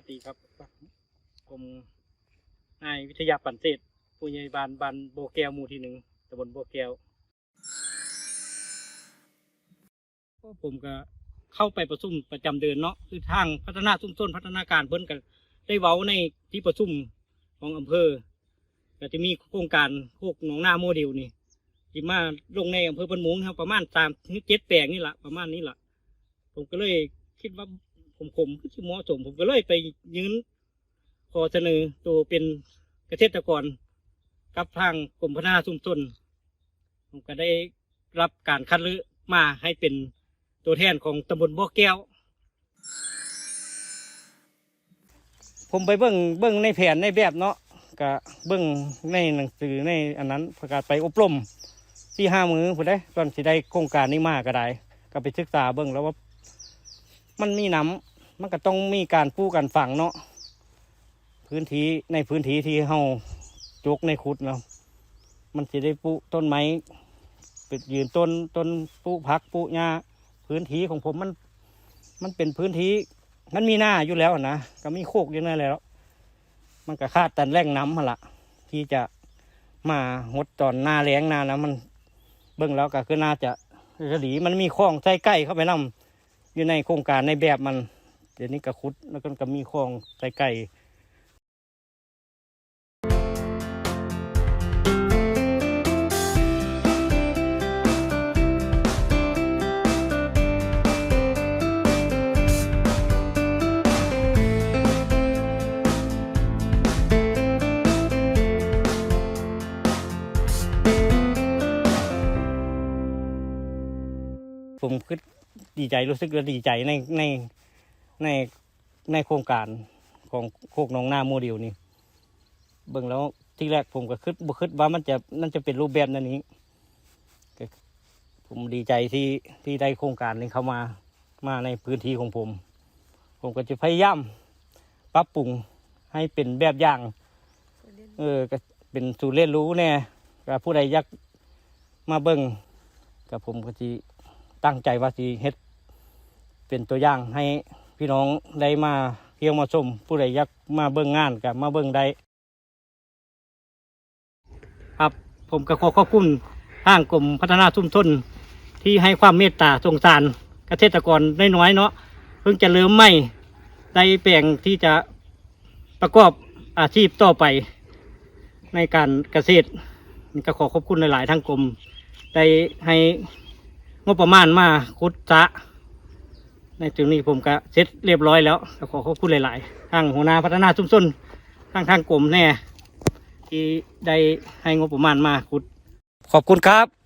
วัสดีครับผมนายวิทยาปันเศษผู้ใหญ่บ้านบ้านโบแก้วหมู่ที่หนึ่งตำบลโบแก้วก็ผมก็เข้าไปประชุมประจำเดือนเนาะคือทางพัฒนาชุมชนพัฒนาการเพิ่นกันได้เว้าในที่ประชุมของอำเภอก็จะมีโครงการพวกหนองนาโมเดลนี่ที่มาลงในอำเภอบันมุงครับประมาณสามถึงเจ็ดแปลงนี่แหละประมาณนี้แหละผมก็เลยคิดว่า ผมผมก็จะเหมาะสมผมก็เลยไปยืนขอเสนอตัวเป็นเกษตรกร กับทางกรมพัฒนาชุมชนผมก็ได้รับการคัดเลือกมาให้เป็นตัวแทนของตำบลบ่อแก้ว ผมไปเบิ้งเบิ้งในแผนในแบบเนาะก็เบิ้งในหนังสือในอันนั้นประกาศไปอบรมที่ห้ามือผมได้ตอนที่ได้โครงการนี้มาก็ได้ ก็ไปศึกษาเบิ้งแล้วว่า มันมีน้ำมันก็ต้องมีการปลูกกันฝังเนาะพื้นที่ในพื้นที่ที่เฮาจกในขุดเนาะมันจะได้ปลูกต้นไม้ป็นยืนต้นต้นปลูกผักปลูกหญ้าพื้นที่ของผมมันมันเป็นพื้นที่มันมีหน้าอยู่แล้วนะก็มีโคกอยู่นั่นแหล้ว มันก็คาดแต่แรงน้ำมาละที่จะมาหดตอนหน้าแรงหน้านะมันเบิ่งแล้วก็คือน่าจะจะดีมันมีคลองใส่ใกล้เข้าไปนํ อยู่ในโครงการในแบบมัน เดี๋ยวนี้ก็คุดแล้วก็มีคลองไก่ไก่ผมคือ ดีใจรู้สึกว่าดีใจในในในในโครงการของโคกหนองนาโมเดลนี่เบิ่งแล้วที่แรกผมก็คิดบ่คิดว่ามันจะนั่นจะเป็นรูปแบบนั้นนี้ผมดีใจที่ที่ได้โครงการนี้เข้ามามาในพื้นที่ของผม ผมก็จะพยายามปรับปรุงให้เป็นแบบอย่าง เออก็เป็นสูตรเรียนรู้แน่ก็ผู้ใดอยากมาเบิ่งกับผมก็จะ ตั้งใจว่าสิเฮ็ดเป็นตัวอย่างให้พี่น้องได้มาเที่ยวมาชมผู้ใดอยากมาเบิ่งงานกับมาเบิ่งได้ครับผมก็ขอขอบคุณทางกรมพัฒนาชุมชนที่ให้ความเมตตาสงสารเกษตรกรน้อยๆเนาะเพิ่งจะเริ่มไม่ได้แปลงที่จะประกอบอาชีพต่อไปในการเกษตรก็ขอขอบคุณหลาย ๆ ทางกรมได้ให้ งบประมาณมาขุดสะในจุดนี้ผมก็เสร็จเรียบร้อยแล้วก็ขอขอบคุณหลายๆทางหัวหน้าพัฒนาชุมชนทางทางกลมแน่ที่ได้ให้งบประมาณมาขุด ขอบคุณครับ